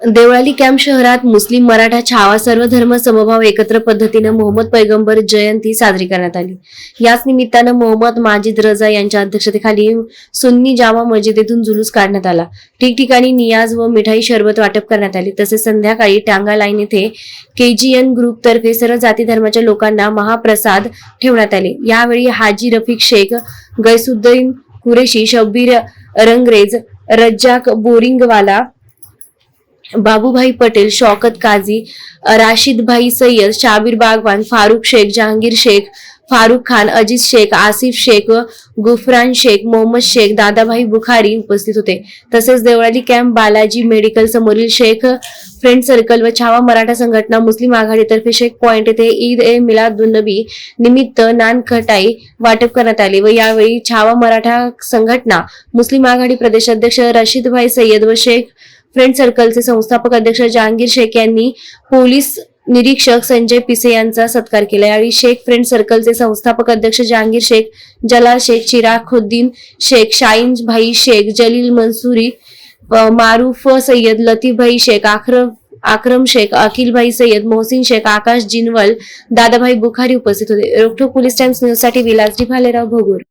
Deolali camp शहरात मुस्लिम मराठा छावा सर्व धर्म समभाव एकत्र पद्धतीनं मोहम्मद पैगंबर जयंती साजरी करण्यात आली. याच निमित्तानं मोहम्मद माजिद रजा यांच्या अध्यक्षतेखाली सुन्नी जामा मस्जिदेतून जुलूस काढण्यात आला. ठिकठिकाणी नियाज व मिठाई शरबत वाटप करण्यात आली. तसेच संध्याकाळी टांगा लाईन येथे केजीएन ग्रुपतर्फे सर्व जाती धर्माच्या लोकांना महाप्रसाद ठेवण्यात आले. यावेळी हाजी रफिक शेख गैसुद्दीन कुरेशी शब्बीर रंगरेज रज्जाक बोरिंगवाला बाबूभाई पटेल शौकत काझी राशिदभाई सय्यद शाबीर बागवान फारुख शेख जहांगीर शेख फारुख खान अजित शेख आसिफ शेख गुफरान शेख मोहम्मद शेख दादाभाई बुखारी उपस्थित होते. तसेच देवळाली कॅम्प बालाजी मेडिकल समोरील शेख फ्रेंड सर्कल व छावा मराठा संघटना मुस्लिम आघाडीतर्फे शेख पॉइंट येथे ईद ए मिलादुन्नबी निमित्त नानखटाई वाटप करण्यात आले व यावेळी छावा मराठा संघटना मुस्लिम आघाडी प्रदेशाध्यक्ष रशीदभाई सय्यद व शेख फ्रेंड सर्कलचे संस्थापक अध्यक्ष जहांगीर शेख यांनी पोलीस निरीक्षक संजय पिसे यांचा सत्कार केला. यावेळी शेख फ्रेंड सर्कलचे संस्थापक अध्यक्ष जहांगीर शेख जलाल शेख चिराखुद्दीन शेख शाईन भाई शेख जलील मंसुरी मारूफ सय्यद लतीफ भाई शेख आखरम आक्रम शेख अखिल भाई सय्यद मोहसिन शेख आकाश जिनवल दादाभाई बुखारी उपस्थित होते. रोखोक पोलीस टाइम्स न्यूजसाठी विलासजी भालेराव भोगूर.